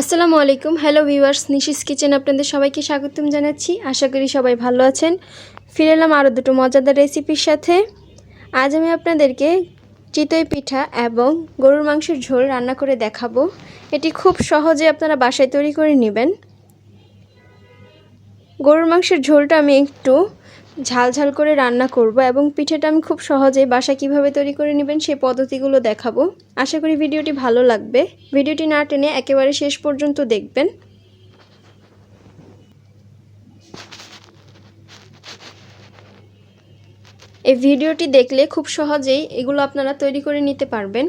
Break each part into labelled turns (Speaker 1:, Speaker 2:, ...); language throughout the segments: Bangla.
Speaker 1: আসসালামু আলাইকুম। হ্যালো ভিউয়ার্স নিশিস কিচেন আপনাদের সবাইকে স্বাগতম জানাচ্ছি। আশা করি সবাই ভালো আছেন। ফিরে এলাম আরও দুটো মজাদার রেসিপির সাথে। আজ আমি আপনাদেরকে চিতই পিঠা এবং গরুর মাংসের ঝোল রান্না করে দেখাবো। এটি খুব সহজে আপনারা বাসায় তৈরি করে নেবেন। গরুর মাংসের ঝোলটা আমি একটু ঝাল ঝাল করে রান্না করব এবং পিঠেটা আমি খুব সহজে বাসা কীভাবে তৈরি করে নেবেন সেই পদ্ধতিগুলো দেখাবো। আশা করি ভিডিওটি ভালো লাগবে। ভিডিওটি না টেনে একেবারে শেষ পর্যন্ত দেখবেন। এই ভিডিওটি দেখলে খুব সহজেই এগুলো আপনারা তৈরি করে নিতে পারবেন।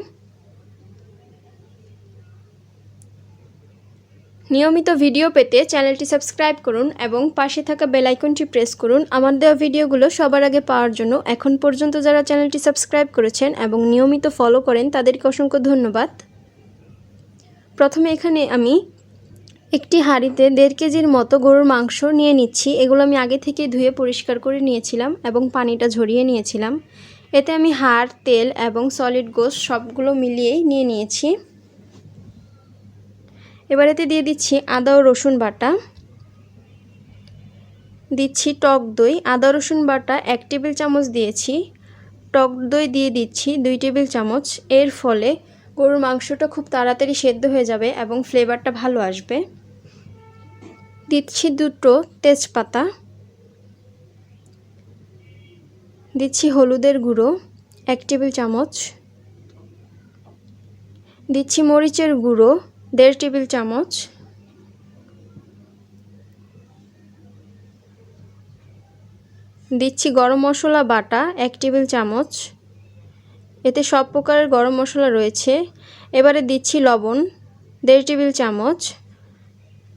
Speaker 1: নিয়মিত ভিডিও পেতে চ্যানেলটি সাবস্ক্রাইব করুন এবং পাশে থাকা বেল আইকনটি প্রেস করুন। আমার দেওয়া ভিডিওগুলো সবার আগে পাওয়ার জন্য এখন পর্যন্ত যারা চ্যানেলটি সাবস্ক্রাইব করেছেন এবং নিয়মিত ফলো করেন, তাদেরকে অসংখ্য ধন্যবাদ। প্রথমে এখানে আমি একটি হাঁড়িতে দেড় কেজির মতো গরুর মাংস নিয়ে নিচ্ছি। এগুলো আমি আগে থেকে ধুয়ে পরিষ্কার করে নিয়েছিলাম এবং পানিটা ঝরিয়ে নিয়েছিলাম। এতে আমি হাড়, তেল এবং সলিড গোস্ট সবগুলো মিলিয়েই নিয়ে নিয়েছি। এবার এতে দিয়ে দিচ্ছি আদা ও রসুন বাটা। দিচ্ছি টক দই। আদা রসুন বাটা এক টেবিল চামচ দিয়েছি। টক দই দিয়ে দিচ্ছি দুই টেবিল চামচ। এর ফলে গরুর মাংসটা খুব তাড়াতাড়ি সেদ্ধ হয়ে যাবে এবং ফ্লেভারটা ভালো আসবে। দিচ্ছি দুটো তেজপাতা। দিচ্ছি হলুদের গুঁড়ো এক টেবিল চামচ। দিচ্ছি মরিচের গুঁড়ো। দেড় টেবিল চামচ। দিচ্ছি গরম মশলা, বাটা, এক টেবিল চামচ। এতে সব প্রকারের গরম মশলা রয়েছে। এবারে দিচ্ছি লবণ, দেড় টেবিল চামচ।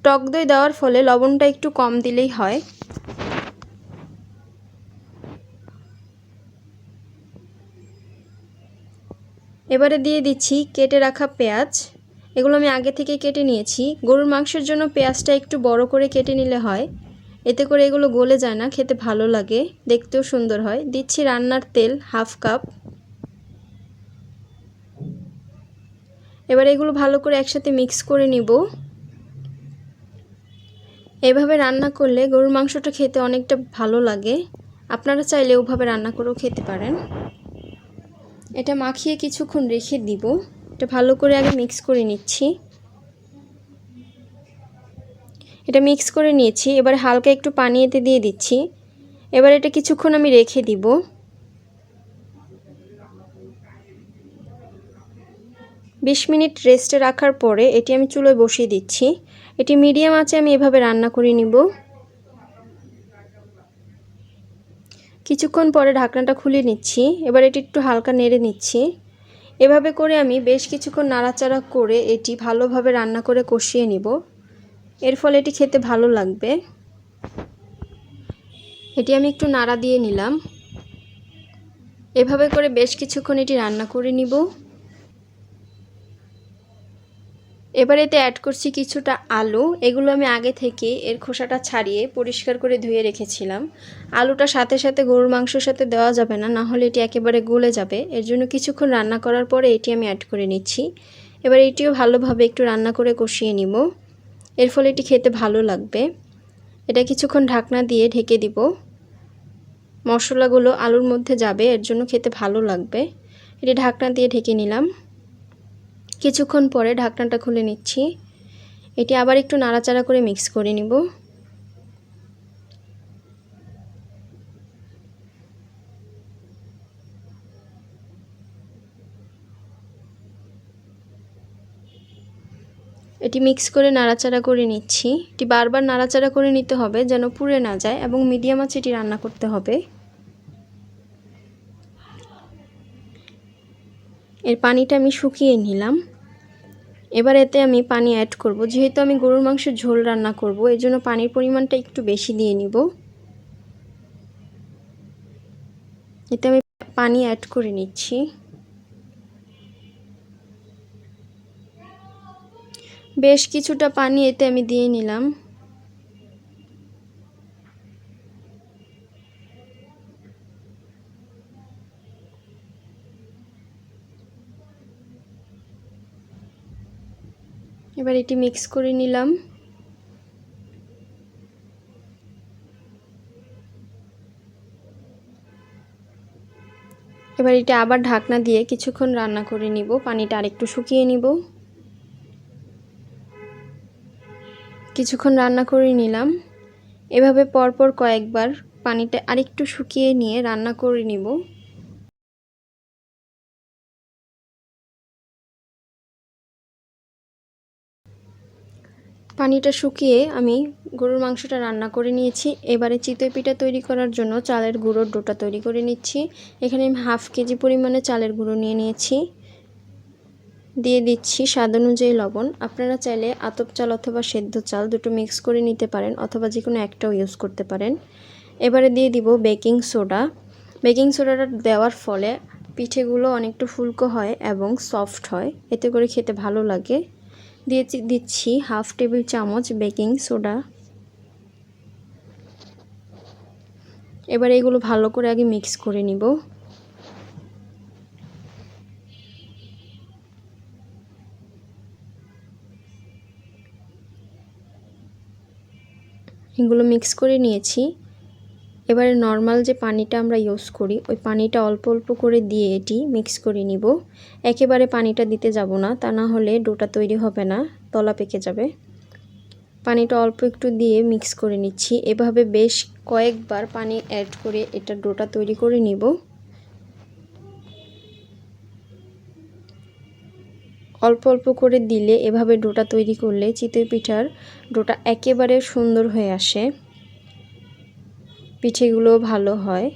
Speaker 1: টক দই দেওয়ার ফলে লবণটা একটু কম দিলেই হয়। এবারে দিয়ে দিচ্ছি কেটে রাখা পেঁয়াজ। এগুলো আমি আগে থেকে কেটে নিয়েছি। গরুর মাংসের জন্য পেঁয়াজটা একটু বড় করে কেটে নিলে হয়। এতে করে এগুলো গলে যায় না, খেতে ভালো লাগে, দেখতেও সুন্দর হয়। দিচ্ছি রান্নার তেল, হাফ কাপ। এবার এগুলো ভালো করে একসাথে মিক্স করে নিব। এভাবে রান্না করলে গরুর মাংসটা খেতে অনেকটা ভালো লাগে। আপনারা চাইলে ওভাবে রান্না করেও খেতে পারেন। এটা মাখিয়ে কিছুক্ষণ রেখে দিব। এটা ভালো করে আগে মিক্স করে নিচ্ছি। এটা মিক্স করে নিয়েছি, এবার হালকা একটু পানি এতে দিয়ে দিচ্ছি। এবার এটা কিছুক্ষণ আমি রেখে দিব। বিশ মিনিট রেস্টে রাখার পরে এটি আমি চুলোয় বসিয়ে দিচ্ছি। এটি মিডিয়াম আছে আমি এভাবে রান্না করে নিব। কিছুক্ষণ পরে ঢাকনাটা খুলে নিচ্ছি। এবার এটি একটু হালকা নেড়ে নিচ্ছি। এভাবে করে আমি বেশ কিছুক্ষণ নাড়াচাড়া করে এটি ভালোভাবে রান্না করে কষিয়ে নিব। এর ফলে এটি খেতে ভালো লাগবে। এটি আমি একটু নাড়া দিয়ে নিলাম। এভাবে করে বেশ কিছুক্ষণ এটি রান্না করে নিব। এবার এতে অ্যাড করছি কিছুটা আলু। এগুলো আমি আগে থেকে এর খোসাটা ছাড়িয়ে পরিষ্কার করে ধুয়ে রেখেছিলাম। আলুটা সাথে সাথে গরুর মাংসের সাথে দেওয়া যাবে না না হলে এটি একেবারে গলে যাবে। এর জন্য কিছুক্ষণ রান্না করার পরে এটি আমি অ্যাড করে নিচ্ছি। এবার এটিও ভালোভাবে একটু রান্না করে কষিয়ে নিব। এর ফলে এটি খেতে ভালো লাগবে। এটা কিছুক্ষণ ঢাকনা দিয়ে ঢেকে দিব। মশলাগুলো আলুর মধ্যে যাবে, এর জন্য খেতে ভালো লাগবে। এটি ঢাকনা দিয়ে ঢেকে নিলাম। কিছুক্ষণ পরে ঢাকনাটা খুলে নিচ্ছি। এটি আবার একটু নাড়াচাড়া করে মিক্স করে নিব। এটি মিক্স করে নাড়াচাড়া করে নিচ্ছি। এটি বারবার নাড়াচাড়া করে নিতে হবে যেন পুড়ে না যায় এবং মিডিয়াম আছে এটি রান্না করতে হবে। এর পানিটা আমি শুকিয়ে নিলাম। এবার এতে আমি পানি অ্যাড করব। যেহেতু আমি গরুর মাংসের ঝোল রান্না করব, এই জন্য পানির পরিমাণটা একটু বেশি দিয়ে নিব। এতে আমি পানি অ্যাড করে নিচ্ছি। বেশ কিছুটা পানি এতে আমি দিয়ে নিলাম। এবার এটি মিক্স করে নিলাম। এবার এটা আবার ঢাকনা দিয়ে কিছুক্ষণ রান্না করে নিব। পানিটা আরেকটু শুকিয়ে নিব। কিছুক্ষণ রান্না করে নিলাম। এভাবে পরপর কয়েকবার পানিটা আরেকটু শুকিয়ে নিয়ে রান্না করে নিব। পানিটা শুকিয়ে আমি গরুর মাংসটা রান্না করে নিয়েছি। এবারে চিতই পিঠা তৈরি করার জন্য চালের গুঁড়োর ডোটা তৈরি করে নিচ্ছি। এখানে আমি হাফ কেজি পরিমাণে চালের গুঁড়ো নিয়ে নিয়েছি। দিয়ে দিচ্ছি স্বাদ অনুযায়ী লবণ। আপনারা চাইলে আতপ চাল অথবা সেদ্ধ চাল দুটো মিক্স করে নিতে পারেন অথবা যে কোনো একটাও ইউজ করতে পারেন। এবারে দিয়ে দিব বেকিং সোডা। বেকিং সোডাটা দেওয়ার ফলে পিঠেগুলো অনেকটা ফুলকো হয় এবং সফট হয়। এতে করে খেতে ভালো লাগে। দিয়ে দিচ্ছি হাফ টেবিল চামচ বেকিং সোডা। এবার এগুলো ভালো করে আগে মিক্স করে নিব। এগুলো মিক্স করে নিয়েছি। এবারে নর্মাল যে পানিটা আমরা ইউজ করি, ওই পানিটা অল্প অল্প করে দিয়ে এটি মিক্স করে নিব। একেবারে পানিটা দিতে যাব না, তা না হলে ডোটা তৈরি হবে না, তলা পেকে যাবে। পানিটা অল্প একটু দিয়ে মিক্স করে নিচ্ছি। এভাবে বেশ কয়েকবার পানি অ্যাড করে এটা ডোটা তৈরি করে নিব। অল্প অল্প করে দিলে এভাবে ডোটা তৈরি করলে চিতই পিঠার ডোটা একেবারে সুন্দর হয়ে আসে। পিঠেগুলো ভালো হয়।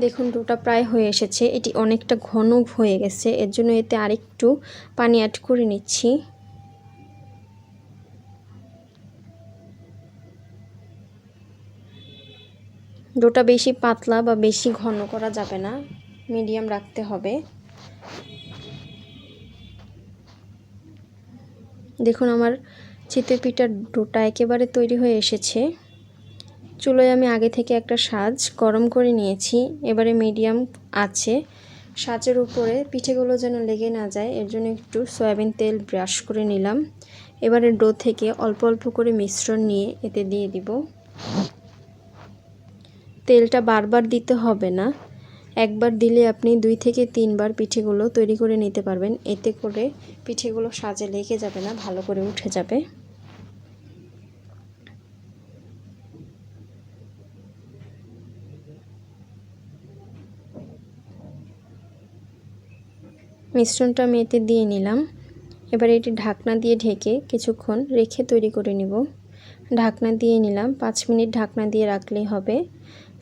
Speaker 1: দেখুন, ডোটা প্রায় হয়ে এসেছে। এটি অনেকটা ঘন হয়ে গেছে। এর জন্য এতে আরেকটু পানি অ্যাড করে নিচ্ছি। ডোটা বেশি পাতলা বা বেশি ঘন করা যাবে না, মিডিয়াম রাখতে হবে। দেখুন, আমার চিতই পিঠার ডোটা একেবারে তৈরি হয়ে এসেছে। চুলোয় আমি আগে থেকে একটা সাজ গরম করে নিয়েছি, এবারে মিডিয়াম আছে। সাজের উপরে পিঠেগুলো যেন লেগে না যায়, এর জন্য একটু সয়াবিন তেল ব্রাশ করে নিলাম। এবারে ডো থেকে অল্প অল্প করে মিশ্রণ নিয়ে এতে দিয়ে দিব। তেলটা বারবার দিতে হবে না। একবার দিলে আপনি দুই থেকে তিনবার পিঠেগুলো তৈরি করে নিতে পারবেন। এতে করে পিঠেগুলো সাজে লেগে যাবে না, ভালো করে উঠে যাবে। মিশ্রণটা আমি এতে দিয়ে নিলাম। এবার এটি ঢাকনা দিয়ে ঢেকে কিছুক্ষণ রেখে তৈরি করে নিব। ঢাকনা দিয়ে নিলাম, পাঁচ মিনিট ঢাকনা দিয়ে রাখলেই হবে।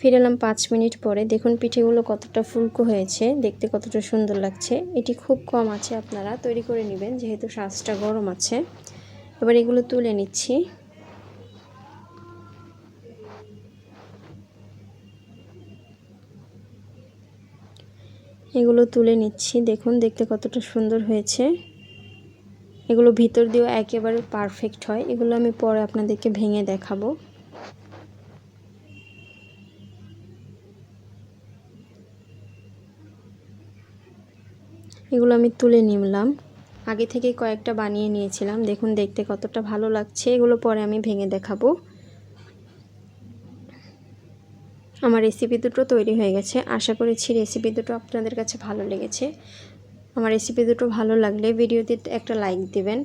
Speaker 1: ফিরালাম পাঁচ মিনিট পরে। দেখুন, পিঠেগুলো কতটা ফুলকো হয়েছে। দেখতে কতটা সুন্দর লাগছে। এটি খুব কম আছে, আপনারা তৈরি করে নেবেন, যেহেতু শ্বাসটা গরম আছে। এবার এগুলো তুলে নিচ্ছি। এগুলো তুলে নিচ্ছি। দেখুন, দেখতে কতটা সুন্দর হয়েছে। এগুলো ভিতর দিয়েও একেবারে পারফেক্ট হয়। এগুলো আমি পরে আপনাদেরকে ভেঙে দেখাবো। এগুলো আমি তুলে নিলাম। আগে থেকে কয়েকটা বানিয়ে নিয়েছিলাম। দেখুন, দেখতে কতটা ভালো লাগছে। এগুলো পরে আমি ভেঙে দেখাবো। আমার রেসিপি দুটো তৈরি হয়ে গেছে। আশা করেছি রেসিপি দুটো আপনাদের কাছে ভালো লেগেছে। আমার রেসিপি দুটো ভালো লাগলে ভিডিওতে একটা লাইক দিবেন।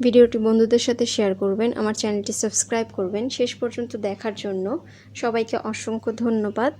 Speaker 1: ভিডিওটি বন্ধুদের সাথে শেয়ার করবেন। আমার চ্যানেলটি সাবস্ক্রাইব করবেন। শেষ পর্যন্ত দেখার জন্য সবাইকে অসংখ্য ধন্যবাদ।